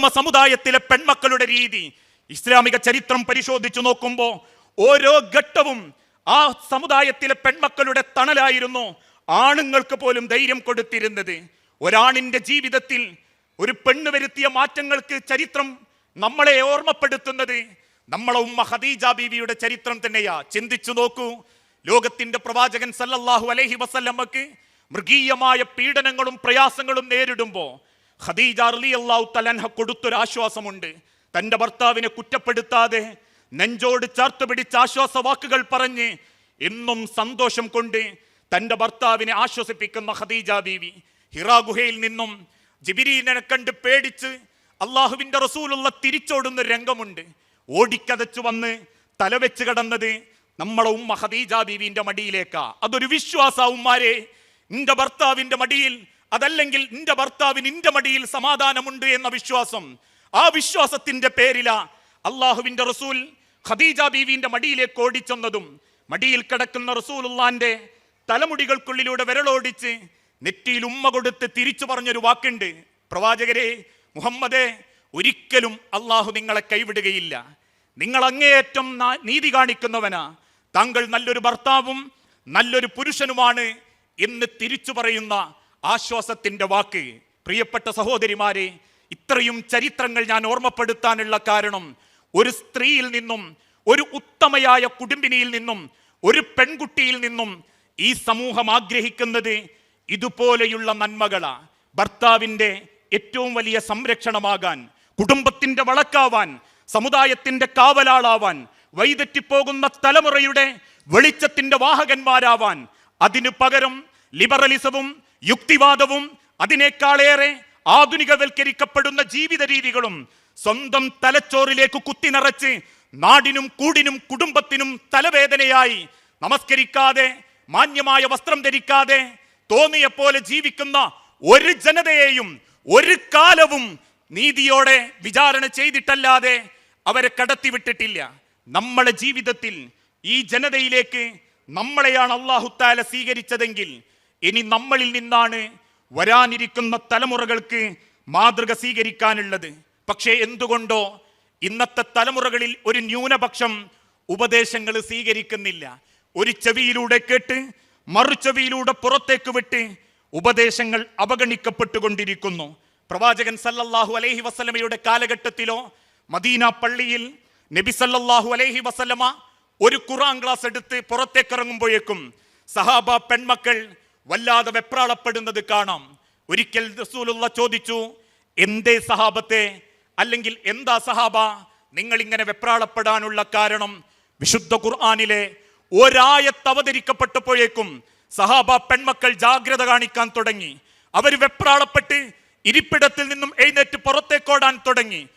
ഉത്തമ സമുദായത്തിലെ പെൺമക്കളുടെ രീതി. ഇസ്ലാമിക ചരിത്രം പരിശോധിച്ചു നോക്കുമ്പോൾ ഓരോ ഘട്ടവും ആ സമുദായത്തിലെ പെൺമക്കളുടെ തണലായിരുന്നു ആണുങ്ങൾക്ക് പോലും ധൈര്യം കൊടുത്തിരുന്നത്. ഒരാണിന്റെ ജീവിതത്തിൽ ഒരു പെണ്ണ് വരുത്തിയ മാറ്റങ്ങൾക്ക് ചരിത്രം നമ്മളെ ഓർമ്മപ്പെടുത്തുന്നത്. നമ്മളെ ഉമ്മ ഖദീജ ബീവിയുടെ ചരിത്രം തന്നെയാ. ചിന്തിച്ചു നോക്കൂ. ലോകത്തിന്റെ പ്രവാചകൻ സല്ലല്ലാഹു അലൈഹി വസല്ലമ്മക്ക് മൃഗീയമായ പീഡനങ്ങളും പ്രയാസങ്ങളും നേരിടുമ്പോ ഖദീജ റളിയല്ലാഹു തലൻഹ കൊടുത്തൊരാശ്വാസമുണ്ട്. തന്റെ ഭർത്താവിനെ കുറ്റപ്പെടുത്താതെ നെഞ്ചോട് ചേർത്ത് പിടിച്ച ആശ്വാസ വാക്കുകൾ പറഞ്ഞ് എന്നും സന്തോഷം കൊണ്ട് തന്റെ ഭർത്താവിനെ ആശ്വസിപ്പിക്കുന്ന ഖദീജ ബീവി ഹിറാ ഗുഹയിൽ നിന്നും ജിബിരീനെ കണ്ട് പേടിച്ച് അള്ളാഹുവിന്റെ റസൂലുള്ള തിരിച്ചോടുന്ന രംഗമുണ്ട്. ഓടിക്കതച്ചു വന്ന് തലവെച്ച് കിടന്നത് നമ്മളെ ഉമ്മ ഖദീജ ബീവിന്റെ മടിയിലേക്കാ. അതൊരു വിശ്വാസ ഉമ്മാരെ. നിന്റെ ഭർത്താവിന്റെ മടിയിൽ അതല്ലെങ്കിൽ നിന്റെ ഭർത്താവിന് നിന്റെ മടിയിൽ സമാധാനമുണ്ട് എന്ന വിശ്വാസം. ആ വിശ്വാസത്തിന്റെ പേരില അള്ളാഹുവിന്റെ റസൂൽ ഖദീജ ബീവിന്റെ മടിയിലേക്ക് ഓടിച്ചെന്നതും മടിയിൽ കിടക്കുന്ന റസൂലുള്ളാന്റെ തലമുടികൾക്കുള്ളിലൂടെ വിരളോടിച്ച് നെറ്റിയിൽ ഉമ്മ കൊടുത്ത് തിരിച്ചു പറഞ്ഞൊരു വാക്കുണ്ട്. പ്രവാചകരെ മുഹമ്മദേ ഒരിക്കലും അള്ളാഹു നിങ്ങളെ കൈവിടുകയില്ല. നിങ്ങൾ അങ്ങേയറ്റം നീതി കാണിക്കുന്നവനാ. താങ്കൾ നല്ലൊരു ഭർത്താവും നല്ലൊരു പുരുഷനുമാണ് എന്ന് തിരിച്ചു പറയുന്ന ആശ്വാസത്തിന്റെ വാക്ക്. പ്രിയപ്പെട്ട സഹോദരിമാരെ ഇത്രയും ചരിത്രങ്ങൾ ഞാൻ ഓർമ്മപ്പെടുത്താനുള്ള കാരണം ഒരു സ്ത്രീയിൽ നിന്നും ഒരു ഉത്തമയായ കുടുംബിനിയിൽ നിന്നും ഒരു പെൺകുട്ടിയിൽ നിന്നും ഈ സമൂഹം ആഗ്രഹിക്കുന്നത് ഇതുപോലെയുള്ള നന്മകളാ. ഭർത്താവിന്റെ ഏറ്റവും വലിയ സംരക്ഷണമാകാൻ കുടുംബത്തിന്റെ വളക്കാവാൻ സമുദായത്തിന്റെ കാവലാളാവാൻ വൈതറ്റിപ്പോകുന്ന തലമുറയുടെ വെളിച്ചത്തിന്റെ വാഹകന്മാരാവാൻ അതിനു പകരം ലിബറലിസവും യുക്തിവാദവും അതിനേക്കാളേറെ ആധുനികവൽക്കരിക്കപ്പെടുന്ന ജീവിത രീതികളും സ്വന്തം തലച്ചോറിലേക്ക് കുത്തി നിറച്ച് നാടിനും കൂടിനും കുടുംബത്തിനും തലവേദനയായി നമസ്കരിക്കാതെ മാന്യമായ വസ്ത്രം ധരിക്കാതെ തോന്നിയ പോലെ ജീവിക്കുന്ന ഒരു ജനതയെയും ഒരു കാലവും നീതിയോടെ വിചാരണ ചെയ്തിട്ടല്ലാതെ അവരെ കടത്തിവിട്ടിട്ടില്ല. നമ്മളെ ജീവിതത്തിൽ ഈ ജനതയിലേക്ക് നമ്മളെയാണ് അള്ളാഹുത്താല സ്വീകരിച്ചതെങ്കിൽ ഇനി നമ്മളിൽ നിന്നാണ് വരാനിരിക്കുന്ന തലമുറകൾക്ക് മാതൃക സ്വീകരിക്കാനുള്ളത്. പക്ഷേ എന്തുകൊണ്ടോ ഇന്നത്തെ തലമുറകളിൽ ഒരു ന്യൂനപക്ഷം ഉപദേശങ്ങൾ സ്വീകരിക്കുന്നില്ല. ഒരു ചെവിയിലൂടെ കേട്ട് മറുചെവിയിലൂടെ പുറത്തേക്ക് വിട്ട് ഉപദേശങ്ങൾ അവഗണിക്കപ്പെട്ടുകൊണ്ടിരിക്കുന്നു. പ്രവാചകൻ സല്ലല്ലാഹു അലൈഹി വസല്ലമയുടെ കാലഘട്ടത്തിലോ മദീന പള്ളിയിൽ നബി സല്ലല്ലാഹു അലൈഹി വസല്ലമ ഒരു ഖുറാൻ ക്ലാസ് എടുത്ത് പുറത്തേക്കിറങ്ങുമ്പോഴേക്കും സഹാബ പെൺമക്കൾ വല്ലാതെ വെപ്രാളപ്പെടുന്നത് കാണാം. ഒരിക്കൽ റസൂലുള്ള ചോദിച്ചു എന്തേ സഹാബത്തെ? അല്ലെങ്കിൽ എന്താ സഹാബ? നിങ്ങൾ ഇങ്ങനെ വെപ്രാളപ്പെടാനുള്ള കാരണം വിശുദ്ധ ഖുർആാനിലെ ഒരായത്ത് അവതരിക്കപ്പെട്ടപ്പോഴേക്കും സഹാബ പെൺമക്കൾ ജാഗ്രത കാണിക്കാൻ തുടങ്ങി. അവർ വെപ്രാളപ്പെട്ട് ഇരിപ്പിടത്തിൽ നിന്നും എഴുന്നേറ്റ് പുറത്തേക്കോടാൻ തുടങ്ങി.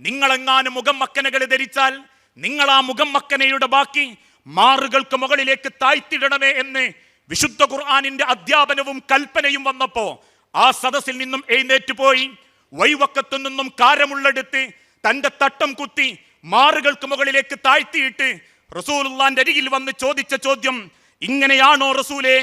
നിങ്ങളെങ്ങാനും മുഖം മക്കനകൾ ധരിച്ചാൽ നിങ്ങൾ ആ മുഖം മക്കനയുടെ ബാക്കി മാറുകൾക്ക് മുകളിലേക്ക് താഴ്ത്തിടണമേ എന്ന് വിശുദ്ധ ഖുർആാനിന്റെ അധ്യാപനവും കൽപ്പനയും വന്നപ്പോ ആ സദസ്സിൽ നിന്നും എഴുന്നേറ്റ് പോയി വൈവക്കത്തു നിന്നും കാരമുള്ളെടുത്ത് തന്റെ തട്ടം കുത്തി മാറുകൾക്ക് മുകളിലേക്ക് താഴ്ത്തിയിട്ട് റസൂലുള്ളാന്റെ അരികിൽ വന്ന് ചോദിച്ച ചോദ്യം ഇങ്ങനെയാണോ റസൂലെ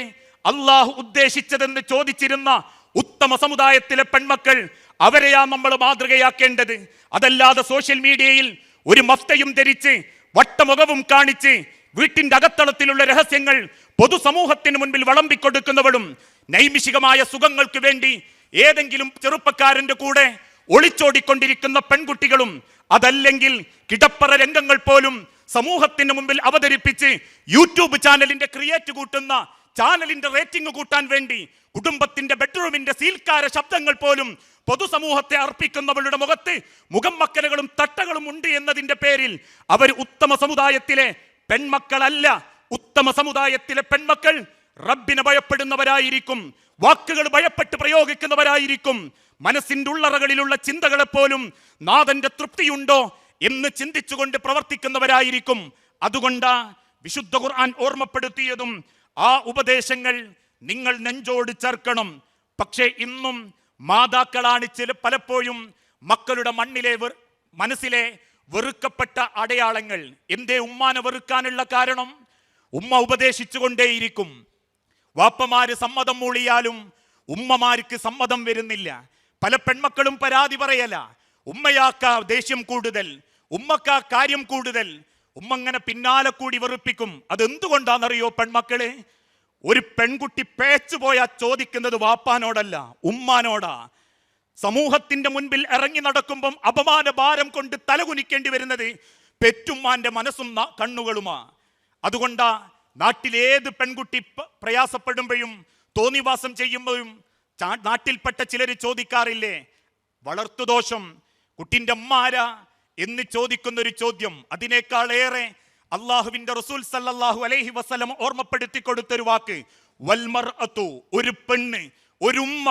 അള്ളാഹു ഉദ്ദേശിച്ചതെന്ന് ചോദിച്ചിരുന്ന ഉത്തമ സമുദായത്തിലെ പെൺമക്കൾ അവരെയാ നമ്മൾ മാതൃകയാക്കേണ്ടത്? അതല്ലാതെ സോഷ്യൽ മീഡിയയിൽ ഒരു മഫ്തയും ധരിച്ച് വട്ടമുഖവും കാണിച്ച് വീട്ടിന്റെ അകത്തളത്തിലുള്ള രഹസ്യങ്ങൾ പൊതുസമൂഹത്തിന് മുൻപിൽ വളമ്പിക്കൊടുക്കുന്നവളും നൈമിഷികമായ സുഖങ്ങൾക്ക് വേണ്ടി ഏതെങ്കിലും ചെറുപ്പക്കാരന്റെ കൂടെ ഒളിച്ചോടിക്കൊണ്ടിരിക്കുന്ന പെൺകുട്ടികളും അതല്ലെങ്കിൽ കിടപ്പറ രംഗങ്ങൾ പോലും സമൂഹത്തിന് മുമ്പിൽ അവതരിപ്പിച്ച് യൂട്യൂബ് ചാനലിന്റെ ക്രിയേറ്റ് കൂട്ടുന്ന ചാനലിന്റെ റേറ്റിംഗ് കൂട്ടാൻ വേണ്ടി കുടുംബത്തിന്റെ ബെഡ്റൂമിന്റെ സീൽക്കാര ശബ്ദങ്ങൾ പോലും പൊതുസമൂഹത്തെ അർപ്പിക്കുന്നവളുടെ മുഖത്ത് മുഖം മക്കലുകളും തട്ടകളും ഉണ്ട് എന്നതിന്റെ പേരിൽ അവർ ഉത്തമ സമുദായത്തിലെ പെൺമക്കളല്ല ഉത്തമ സമുദായത്തിലെ പെൺമക്കൾ. റബ്ബിനെ ഭയപ്പെടുന്നവരായിരിക്കും വാക്കുകൾ ഭയപ്പെട്ട് പ്രയോഗിക്കുന്നവരായിരിക്കും. മനസ്സിന്റെ ഉള്ളറകളിലുള്ള ചിന്തകളെപ്പോലും നാഥന്റെ തൃപ്തിയുണ്ടോ എന്ന് ചിന്തിച്ചുകൊണ്ട് പ്രവർത്തിക്കുന്നവരായിരിക്കും. അതുകൊണ്ടാ വിശുദ്ധ ഖുർആൻ ഓർമ്മപ്പെടുത്തിയതും ആ ഉപദേശങ്ങൾ നിങ്ങൾ നെഞ്ചോട് ചേർക്കണം. പക്ഷേ ഇന്നും മാതാക്കളാണ് ചില പലപ്പോഴും മക്കളുടെ മണ്ണിലെ മനസ്സിലെ വെറുക്കപ്പെട്ട അടയാളങ്ങൾ. എന്തേ ഉമ്മാനെ വെറുക്കാനുള്ള കാരണം? ഉമ്മ ഉപദേശിച്ചുകൊണ്ടേയിരിക്കും. വാപ്പമാര് സമ്മതം മൂളിയാലും ഉമ്മമാർക്ക് സമ്മതം വരുന്നില്ല. പല പെൺമക്കളും പരാതി പറയല. ഉമ്മയാക്ക ദേഷ്യം കൂടുതൽ ഉമ്മക്ക കാര്യം കൂടുതൽ. ഉമ്മ അങ്ങനെ പിന്നാലെ കൂടി വെറുപ്പിക്കും. അതെന്തുകൊണ്ടാണെന്നറിയോ പെൺമക്കളെ? ഒരു പെൺകുട്ടി പേച്ചുപോയാ ചോദിക്കുന്നത് വാപ്പാനോടല്ല ഉമ്മാനോടാ. സമൂഹത്തിന്റെ മുൻപിൽ ഇറങ്ങി നടക്കുമ്പം അപമാന ഭാരം കൊണ്ട് തലകുനിക്കേണ്ടി വരുന്നത് പെറ്റുമ്മാന്റെ മനസ്സും കണ്ണുകളുമാ. അതുകൊണ്ടാ നാട്ടിലേത് പെൺകുട്ടി പ്രയാസപ്പെടുമ്പോഴും തോന്നിവാസം ചെയ്യുമ്പോഴും നാട്ടിൽപ്പെട്ട ചിലർ ചോദിക്കാറില്ലേ? വളർത്തുദോഷം. കുട്ടിന്റെ അമ്മാര എന്ന് ചോദിക്കുന്ന ഒരു ചോദ്യം. അതിനേക്കാളേറെ അള്ളാഹുവിന്റെ റസൂൽ സല്ലാഹു അലൈഹി വസ്ലം ഓർമ്മപ്പെടുത്തി കൊടുത്തൊരു വാക്ക്. വൽമർ അത്തു ഒരു പെണ്ണ് ഒരു ഉമ്മ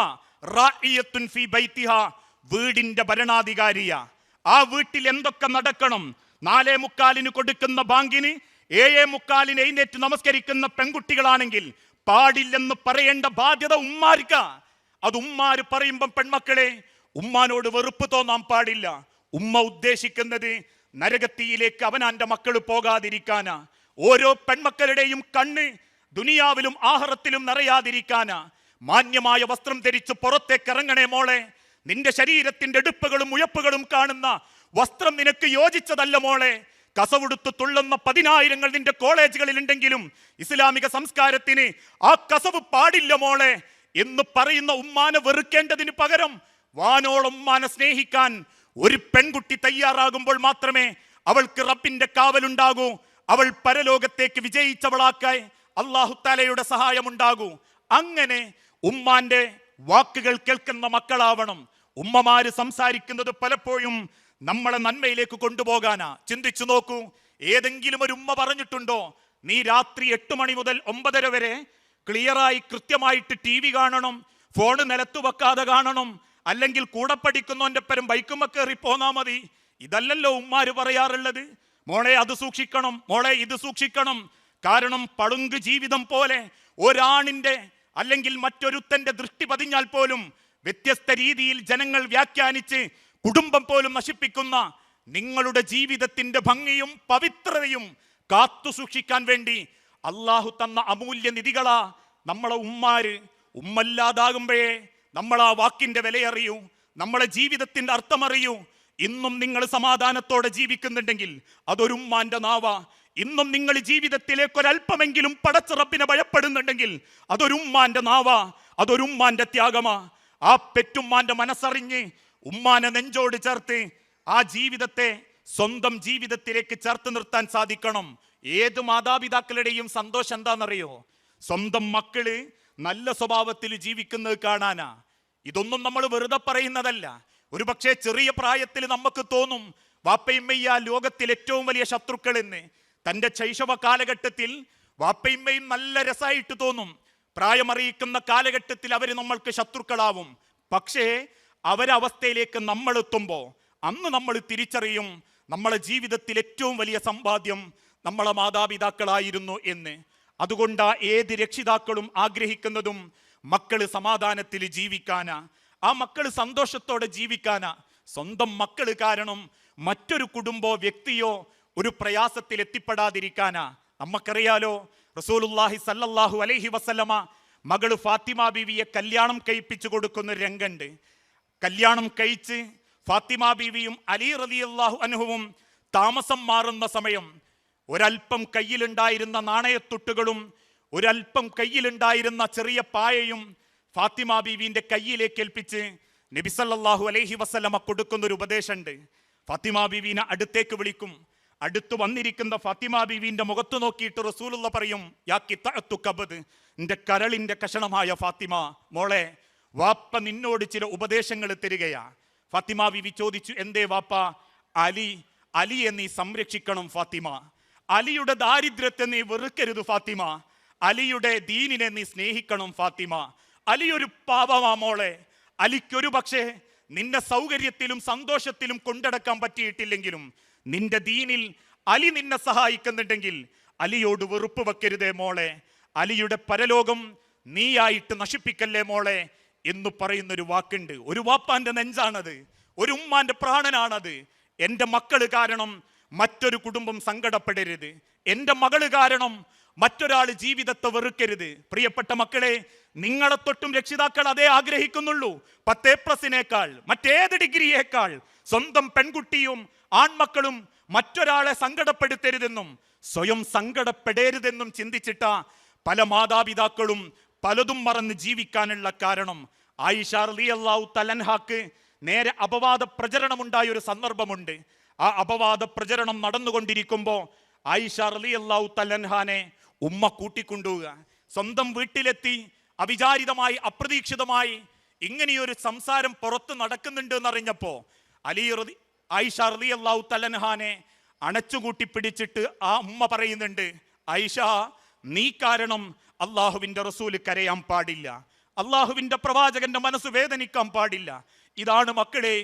വീടിന്റെ ഭരണാധികാരിയ. ആ വീട്ടിൽ എന്തൊക്കെ നടക്കണം? നാലേ മുക്കാലിന് കൊടുക്കുന്ന ബാങ്കിന് ഏഴേ മുക്കാലിന് എഴുന്നേറ്റ് നമസ്കരിക്കുന്ന പെൺകുട്ടികളാണെങ്കിൽ പാടില്ലെന്ന് പറയേണ്ട ബാധ്യത ഉമ്മാർക്ക. അത് ഉമ്മാര് പറയുമ്പം പെൺമക്കളെ ഉമ്മാനോട് വെറുപ്പ് തോന്നാൻ പാടില്ല. ഉമ്മ ഉദ്ദേശിക്കുന്നത് നരകത്തിയിലേക്ക് അവനാന്റെ മക്കൾ പോകാതിരിക്കാനാ. ഓരോ പെൺമക്കളുടെയും കണ്ണ് ദുനിയാവിലും ആഹാരത്തിലും നിറയാതിരിക്കാനാ. മാന്യമായ വസ്ത്രം ധരിച്ച് പുറത്തേക്ക് ഇറങ്ങണേ മോളെ. നിന്റെ ശരീരത്തിന്റെ എടുപ്പുകളും ഉയപ്പുകളും കാണുന്ന വസ്ത്രം നിനക്ക് യോജിച്ചതല്ല മോളെ. കസവുടുത്ത് തുള്ളുന്ന പതിനായിരങ്ങൾ നിന്റെ കോളേജുകളിൽ ഉണ്ടെങ്കിലും ഇസ്ലാമിക സംസ്കാരത്തിന് ആ കസവ് പാടില്ല മോളെ. എന്ന് പറയുന്ന ഉമ്മാനെ വെറുക്കേണ്ടതിന് പകരം വാനോളം ഉമ്മാനെ സ്നേഹിക്കാൻ ഒരു പെൺകുട്ടി തയ്യാറാകുമ്പോൾ മാത്രമേ അവൾക്ക് റബ്ബിന്റെ കാവലുണ്ടാകൂ. അവൾ പരലോകത്തേക്ക് വിജയിച്ചവളാക്കായി അള്ളാഹുത്താലയുടെ സഹായമുണ്ടാകൂ. അങ്ങനെ ഉമ്മാന്റെ വാക്കുകൾ കേൾക്കുന്ന മക്കളാവണം. ഉമ്മമാര് സംസാരിക്കുന്നത് പലപ്പോഴും നമ്മളെ നന്മയിലേക്ക് കൊണ്ടുപോകാനാ. ചിന്തിച്ചു നോക്കൂ ഏതെങ്കിലും ഒരു ഉമ്മ പറഞ്ഞിട്ടുണ്ടോ നീ രാത്രി എട്ട് മണി മുതൽ ഒമ്പതര വരെ ക്ലിയറായി കൃത്യമായിട്ട് ടി വി കാണണം ഫോണ് നിലത്തു വെക്കാതെ കാണണം അല്ലെങ്കിൽ കൂടെ പഠിക്കുന്നവന്റെ പരം ബൈക്കുമ്മ കയറി പോന്നാ മതി. ഇതല്ലല്ലോ ഉമ്മാര് പറയാറുള്ളത്. മോളെ അത് സൂക്ഷിക്കണം മോളെ ഇത് സൂക്ഷിക്കണം. കാരണം പളുങ്ക് ജീവിതം പോലെ ഒരാണിന്റെ അല്ലെങ്കിൽ മറ്റൊരുത്തന്റെ ദൃഷ്ടി പതിഞ്ഞാൽ പോലും വ്യത്യസ്ത രീതിയിൽ ജനങ്ങൾ വ്യാഖ്യാനിച്ച് കുടുംബം പോലും നശിപ്പിക്കുന്ന നിങ്ങളുടെ ജീവിതത്തിന്റെ ഭംഗിയും പവിത്രതയും കാത്തു സൂക്ഷിക്കാൻ വേണ്ടി അള്ളാഹു തന്ന അമൂല്യ നിധികളാ നമ്മളെ ഉമ്മാര്. ഉമ്മല്ലാതാകുമ്പോഴേ നമ്മൾ ആ വാക്കിന്റെ വിലയറിയൂ നമ്മളെ ജീവിതത്തിന്റെ അർത്ഥമറിയൂ. ഇന്നും നിങ്ങൾ സമാധാനത്തോടെ ജീവിക്കുന്നുണ്ടെങ്കിൽ അതൊരു നാവാ നാവ. ഇന്നും നിങ്ങൾ ജീവിതത്തിലേക്ക് ഒരല്പമെങ്കിലും പടച്ചിറപ്പിനെ ഭയപ്പെടുന്നുണ്ടെങ്കിൽ അതൊരു ഉമ്മാന്റെ നാവ അതൊരു ഉമ്മാന്റെ ത്യാഗമാ. ആ പെറ്റുമ്മാന്റെ മനസ്സറിഞ്ഞ് ഉമ്മാനെ നെഞ്ചോട് ചേർത്ത് ആ ജീവിതത്തെ സ്വന്തം ജീവിതത്തിലേക്ക് ചേർത്ത് നിർത്താൻ സാധിക്കണം. ഏത് മാതാപിതാക്കളുടെയും സന്തോഷം എന്താണെന്നറിയോ? സ്വന്തം മക്കൾ നല്ല സ്വഭാവത്തിൽ ജീവിക്കുന്നത് കാണാനാ. ഇതൊന്നും നമ്മൾ വെറുതെ പറയുന്നതല്ല. ഒരു പക്ഷേ ചെറിയ പ്രായത്തിൽ നമുക്ക് തോന്നും വാപ്പയമ്മയ്യ ലോകത്തിൽ ഏറ്റവും വലിയ ശത്രുക്കൾ എന്ന് തന്റെ ശൈശവ കാലഘട്ടത്തിൽ വാപ്പയമ്മയും നല്ല രസമായിട്ട് തോന്നും. പ്രായമറിയിക്കുന്ന കാലഘട്ടത്തിൽ അവർ നമ്മൾക്ക് ശത്രുക്കളാവും. പക്ഷേ അവരവസ്ഥയിലേക്ക് നമ്മൾ എത്തുമ്പോൾ അന്ന് നമ്മൾ തിരിച്ചറിയും നമ്മളെ ജീവിതത്തിൽ ഏറ്റവും വലിയ സമ്പാദ്യം നമ്മളെ മാതാപിതാക്കളായിരുന്നു എന്ന്. അതുകൊണ്ട് ഏത് രക്ഷിതാക്കളും ആഗ്രഹിക്കുന്നതും മക്കൾ സമാധാനത്തിൽ ജീവിക്കാനാ. ആ മക്കൾ സന്തോഷത്തോടെ ജീവിക്കാനാ. സ്വന്തം മക്കൾ കാരണം മറ്റൊരു കുടുംബോ വ്യക്തിയോ ഒരു പ്രയാസത്തിൽ എത്തിപ്പെടാതിരിക്കാനാ. നമുക്കറിയാലോ റസൂലുല്ലാഹി സല്ലല്ലാഹു അലൈഹി വസല്ലമ മകൾ ഫാത്തിമ ബീവിയെ കല്യാണം കഴിപ്പിച്ചു കൊടുക്കുന്ന രംഗണ്ട്. കല്യാണം കഴിച്ച് ഫാത്തിമ ബീവിയും അലി റളിയല്ലാഹു അൻഹുവും താമസം മാറുന്ന സമയം ഒരൽപ്പം കയ്യിലുണ്ടായിരുന്ന നാണയത്തുട്ടുകളും ഒരൽപ്പം കയ്യിലുണ്ടായിരുന്ന ചെറിയ പായയും ഫാത്തിമ ബീവിന്റെ കയ്യിലേക്ക് ഏൽപ്പിച്ച് നബിസല്ലാഹു അലൈഹി വസല്ലമ കൊടുക്കുന്ന ഒരു ഉപദേശമുണ്ട് ഫാത്തിമ ബീവിനെ അടുത്തേക്ക് വിളിക്കും. അടുത്ത് വന്നിരിക്കുന്ന ഫാത്തിമ ബിവിന്റെ മുഖത്ത് നോക്കിയിട്ട് റസൂലുള്ള പറയും യാ കിത്തഅത്തു കബദ്. എന്റെ കരളിന്റെ കഷണമായ ഫാത്തിമ മോളെ വാപ്പ നിന്നോട് ചില ഉപദേശങ്ങൾ തരികയാ. ഫാത്തിമ ബിവി ചോദിച്ചു എന്തേ വാപ്പ? അലി അലിയെ നീ സംരക്ഷിക്കണം ഫാത്തിമ. അലിയുടെ ദാരിദ്ര്യത്തെ നീ വെറുക്കരുത് ഫാത്തിമ. അലിയുടെ ദീനിനെ നീ സ്നേഹിക്കണം ഫാത്തിമ. അലിയൊരു പാപമാ മോളെ. അലിക്കൊരു പക്ഷേ നിന്നെ സൗകര്യത്തിലും സന്തോഷത്തിലും കൊണ്ടടക്കാൻ പറ്റിയിട്ടില്ലെങ്കിലും നിന്റെ ദീനിൽ അലി നിന്നെ സഹായിക്കുന്നുണ്ടെങ്കിൽ അലിയോട് വെറുപ്പ് വെക്കരുതേ മോളെ. അലിയുടെ പരലോകം നീയായിട്ട് നശിപ്പിക്കല്ലേ മോളെ എന്ന് പറയുന്ന ഒരു വാക്കുണ്ട്. ഒരു വാപ്പാന്റെ നെഞ്ചാണത് ഒരു ഉമ്മാന്റെ പ്രാണനാണത്. എന്റെ മക്കൾ കാരണം മറ്റൊരു കുടുംബം സങ്കടപ്പെടരുത്. എന്റെ മകൾ കാരണം മറ്റൊരാൾ ജീവിതത്തെ വെറുക്കരുത്. പ്രിയപ്പെട്ട മക്കളെ നിങ്ങളെ തൊട്ടും രക്ഷിതാക്കൾ അതേ ആഗ്രഹിക്കുന്നുള്ളൂ. പത്ത് പ്ലസിനേക്കാൾ മറ്റേത് ഡിഗ്രിയേക്കാൾ സ്വന്തം പെൺകുട്ടിയും ആൺമക്കളും മറ്റൊരാളെ സങ്കടപ്പെടുത്തരുതെന്നും സ്വയം സങ്കടപ്പെടരുതെന്നും ചിന്തിച്ചിട്ട പല മാതാപിതാക്കളും പലതും മറന്ന് ജീവിക്കാനുള്ള കാരണം ആയിഷ അള്ളാഹു തലൻഹാക്ക് നേരെ അപവാദ പ്രചരണമുണ്ടായ ഒരു സന്ദർഭമുണ്ട്. ആ അപവാദ പ്രചരണം നടന്നുകൊണ്ടിരിക്കുമ്പോൾ ആയിഷ അള്ളാഹു തലൻഹാനെ ഉമ്മ കൂട്ടിക്കൊണ്ടുപോവുക. സ്വന്തം വീട്ടിലെത്തി അവിചാരിതമായി അപ്രതീക്ഷിതമായി ഇങ്ങനെയൊരു സംസാരം പുറത്ത് നടക്കുന്നുണ്ട് എന്നറിഞ്ഞപ്പോ അലി ആയിഷ അള്ളാഹു തലൻഹാനെ അണച്ചുകൂട്ടി പിടിച്ചിട്ട് ആ ഉമ്മ പറയുന്നുണ്ട് ഐഷ നീ കാരണം അള്ളാഹുവിന്റെ റസൂൽ കരയാൻ പാടില്ല. അള്ളാഹുവിന്റെ പ്രവാചകന്റെ മനസ്സ് വേദനിക്കാൻ പാടില്ല. ഇതാണ് മക്കളെ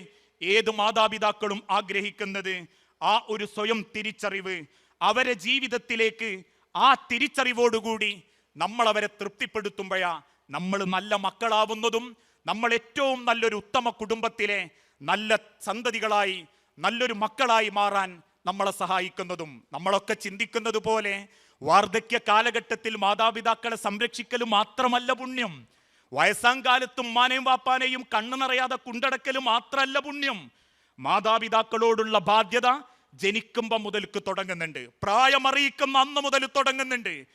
ഏത് മാതാപിതാക്കളും ആഗ്രഹിക്കുന്നത്. ആ ഒരു സ്വയം തിരിച്ചറിവ് അവരെ ജീവിതത്തിലേക്ക് ആ തിരിച്ചറിവോടുകൂടി നമ്മൾ അവരെ തൃപ്തിപ്പെടുത്തുമ്പോഴാ നമ്മൾ നല്ല മക്കളാവുന്നതും നമ്മൾ ഏറ്റവും നല്ലൊരു ഉത്തമ കുടുംബത്തിലെ നല്ല സന്തതികളായി നല്ലൊരു മക്കളായി മാറാൻ നമ്മളെ സഹായിക്കുന്നതും നമ്മളൊക്കെ ചിന്തിക്കുന്നത് പോലെ വാർദ്ധക്യ കാലഘട്ടത്തിൽ മാതാപിതാക്കളെ സംരക്ഷിക്കൽ മാത്രമല്ല പുണ്യം. വയസ്സാങ്കാലത്തും മാനയും വാപ്പാനെയും കണ്ണു നിറയാതെ കുണ്ടടക്കൽ മാത്രമല്ല പുണ്യം. മാതാപിതാക്കളോടുള്ള ബാധ്യത ജനിക്കുമ്പം മുതൽക്ക് തുടങ്ങുന്നുണ്ട്. പ്രായമറിയിക്കുന്ന അന്ന് മുതൽ തുടങ്ങുന്നുണ്ട്.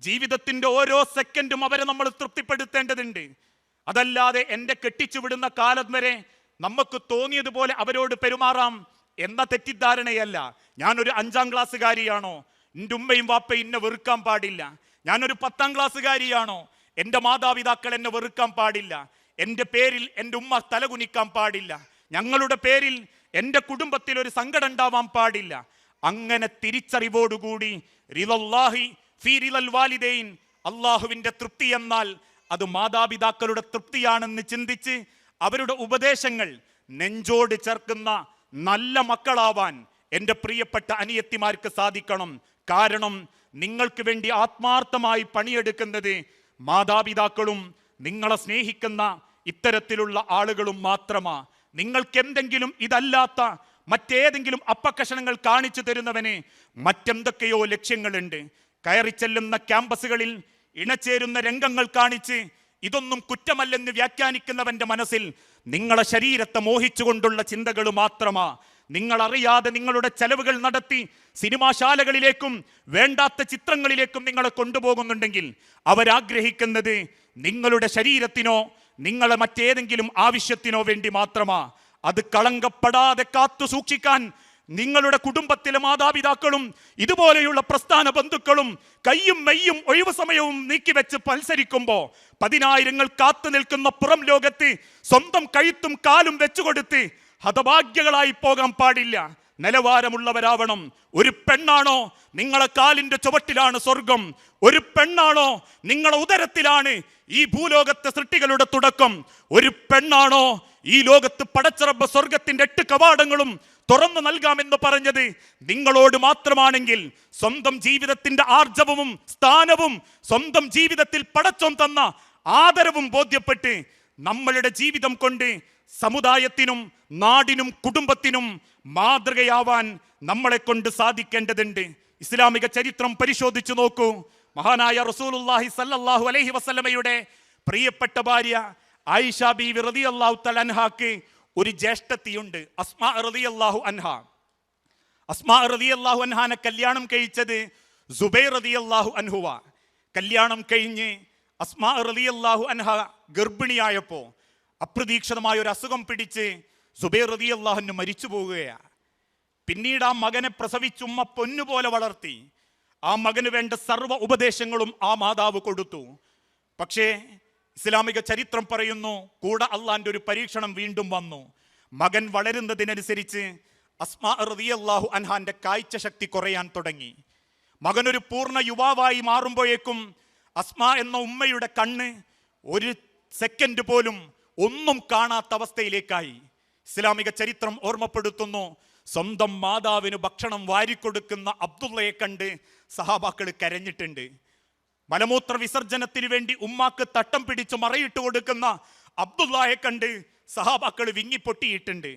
ജീവിതത്തിന്റെ ഓരോ സെക്കൻഡും അവരെ നമ്മൾ തൃപ്തിപ്പെടുത്തേണ്ടതുണ്ട്. അതല്ലാതെ എന്റെ കെട്ടിച്ചുവിടുന്ന കാലം വരെ നമുക്ക് തോന്നിയതുപോലെ അവരോട് പെരുമാറാം എന്ന തെറ്റിദ്ധാരണയല്ല. ഞാനൊരു അഞ്ചാം ക്ലാസ്സുകാരിയാണോ? എന്റെ ഉമ്മയും വാപ്പയും എന്നെ വെറുക്കാൻ പാടില്ല. ഞാനൊരു പത്താം ക്ലാസ്സുകാരിയാണോ? എന്റെ മാതാപിതാക്കൾ എന്നെ വെറുക്കാൻ പാടില്ല. എന്റെ പേരിൽ എന്റെ ഉമ്മ തലകുനിക്കാൻ പാടില്ല. ഞങ്ങളുടെ പേരിൽ എന്റെ കുടുംബത്തിൽ ഒരു സങ്കടം ഉണ്ടാവാൻ പാടില്ല. അങ്ങനെ തിരിച്ചറിവോടുകൂടി റിലല്ലാഹി വാലിദൈൻ അള്ളാഹുവിന്റെ തൃപ്തി എന്നാൽ അത് മാതാപിതാക്കളുടെ തൃപ്തിയാണെന്ന് ചിന്തിച്ച് അവരുടെ ഉപദേശങ്ങൾ നെഞ്ചോട് ചേർക്കുന്ന നല്ല മക്കളാവാൻ എന്റെ പ്രിയപ്പെട്ട അനിയത്തിമാർക്ക് സാധിക്കണം. കാരണം നിങ്ങൾക്ക് വേണ്ടി ആത്മാർത്ഥമായി പണിയെടുക്കുന്നത് മാതാപിതാക്കളും നിങ്ങളെ സ്നേഹിക്കുന്ന ഇത്തരത്തിലുള്ള ആളുകളും മാത്രമാ. നിങ്ങൾക്ക് എന്തെങ്കിലും ഇതല്ലാത്ത മറ്റേതെങ്കിലും അപ്പക്കഷണങ്ങൾ കാണിച്ചു തരുന്നവന് മറ്റെന്തൊക്കെയോ ലക്ഷ്യങ്ങളുണ്ട്. കയറി ചെല്ലുന്ന ക്യാമ്പസുകളിൽ ഇണചേരുന്ന രംഗങ്ങൾ കാണിച്ച് ഇതൊന്നും കുറ്റമല്ലെന്ന് വ്യാഖ്യാനിക്കുന്നവന്റെ മനസ്സിൽ നിങ്ങളെ ശരീരത്തെ മോഹിച്ചുകൊണ്ടുള്ള ചിന്തകൾ മാത്രമാ. നിങ്ങളറിയാതെ നിങ്ങളുടെ ചെലവുകൾ നടത്തി സിനിമാശാലകളിലേക്കും വേണ്ടാത്ത ചിത്രങ്ങളിലേക്കും നിങ്ങളെ കൊണ്ടുപോകുന്നുണ്ടെങ്കിൽ അവരാഗ്രഹിക്കുന്നത് നിങ്ങളുടെ ശരീരത്തിനോ നിങ്ങളെ മറ്റേതെങ്കിലും ആവശ്യത്തിനോ വേണ്ടി മാത്രമാ. അത് കളങ്കപ്പെടാതെ കാത്തു സൂക്ഷിക്കാൻ നിങ്ങളുടെ കുടുംബത്തിലെ മാതാപിതാക്കളും ഇതുപോലെയുള്ള പ്രസ്ഥാന ബന്ധുക്കളും കയ്യും മെയ്യും ഒഴിവു സമയവും നീക്കിവെച്ച് മത്സരിക്കുമ്പോൾ പതിനായിരങ്ങൾ കാത്തു നിൽക്കുന്ന പുറം ലോകത്ത് സ്വന്തം കഴുത്തും കാലും വെച്ചുകൊടുത്ത് ഹതഭാഗ്യകളായി പോകാൻ പാടില്ല. നിലവാരമുള്ളവരാവണം. ഒരു പെണ്ണാണോ നിങ്ങളെ കാലിന്റെ ചുവട്ടിലാണ് സ്വർഗം. ഒരു പെണ്ണാണോ നിങ്ങളെ ഉദരത്തിലാണ് ഈ ഭൂലോകത്തെ സൃഷ്ടികളുടെ തുടക്കം. ഒരു പെണ്ണാണോ ഈ ലോകത്ത് പടച്ചിറബ് സ്വർഗത്തിന്റെ എട്ട് കവാടങ്ങളും തുറന്നു നൽകാമെന്ന് പറഞ്ഞത് നിങ്ങളോട് മാത്രമാണെങ്കിൽ സ്വന്തം ജീവിതത്തിന്റെ ആർജവവും സ്ഥാനവും സ്വന്തം ജീവിതത്തിൽ പടച്ചോൻ തന്ന ആദരവും ബോധ്യപ്പെട്ട് നമ്മളുടെ ജീവിതം കൊണ്ട് സമുദായത്തിനും നാടിനും കുടുംബത്തിനും മാതൃകയാവാൻ നമ്മളെ കൊണ്ട് സാധിക്കേണ്ടതുണ്ട്. ഇസ്ലാമിക ചരിത്രം പരിശോധിച്ചു നോക്കൂ. മഹാനായ റസൂലുള്ളാഹി സല്ലല്ലാഹു അലൈഹി വസല്ലമയുടെ പ്രിയപ്പെട്ട ഭാര്യ ആയിഷ ബി റളിയല്ലാഹു അള്ളാഹു അൻഹാക്ക് ഒരു ജ്യേഷ്ഠത്തിയുണ്ട് അസ്മാ റളിയല്ലാഹു അൻഹ. അസ്മാ റളിയല്ലാഹു അൻഹാനെ കല്യാണം കഴിച്ചത് സുബൈർ അള്ളാഹു അൻഹുവ. കല്യാണം കഴിഞ്ഞ് അസ്മാ റളിയല്ലാഹു അൻഹ ഗർഭിണിയായപ്പോൾ അപ്രതീക്ഷിതമായ ഒരു അസുഖം പിടിച്ച് സുബൈർ അള്ളാഹുന് മരിച്ചു പോവുകയാണ് പിന്നീട് ആ മകനെ പ്രസവിച്ചുമ്മ പൊന്നുപോലെ വളർത്തി. ആ മകന് വേണ്ട സർവ ഉപദേശങ്ങളും ആ മാതാവ് കൊടുത്തു. പക്ഷേ ഇസ്ലാമിക ചരിത്രം പറയുന്നു കൂടെ അള്ളാന്റെ ഒരു പരീക്ഷണം വീണ്ടും വന്നു. മകൻ വളരുന്നതിനനുസരിച്ച് അസ്മാ റളിയല്ലാഹു അൻഹാന്റെ കാഴ്ച ശക്തി കുറയാൻ തുടങ്ങി. മകനൊരു പൂർണ യുവാവായി മാറുമ്പോഴേക്കും അസ്മ എന്ന ഉമ്മയുടെ കണ്ണ് ഒരു സെക്കൻഡ് പോലും ഒന്നും കാണാത്ത അവസ്ഥയിലേക്കായി. ഇസ്ലാമിക ചരിത്രം ഓർമ്മപ്പെടുത്തുന്നു സ്വന്തം മാതാവിന് ഭക്ഷണം വാരിക്കൊടുക്കുന്ന അബ്ദുള്ളയെ കണ്ട് സഹാബാക്കൾ കരഞ്ഞിട്ടുണ്ട്. മലമൂത്ര വിസർജനത്തിന് വേണ്ടി ഉമ്മാക്ക് തട്ടം പിടിച്ച് മറയിട്ട് കൊടുക്കുന്ന അബ്ദുള്ളയെ കണ്ട് സഹാബാക്കൾ വിങ്ങിപ്പൊട്ടിയിട്ടുണ്ട്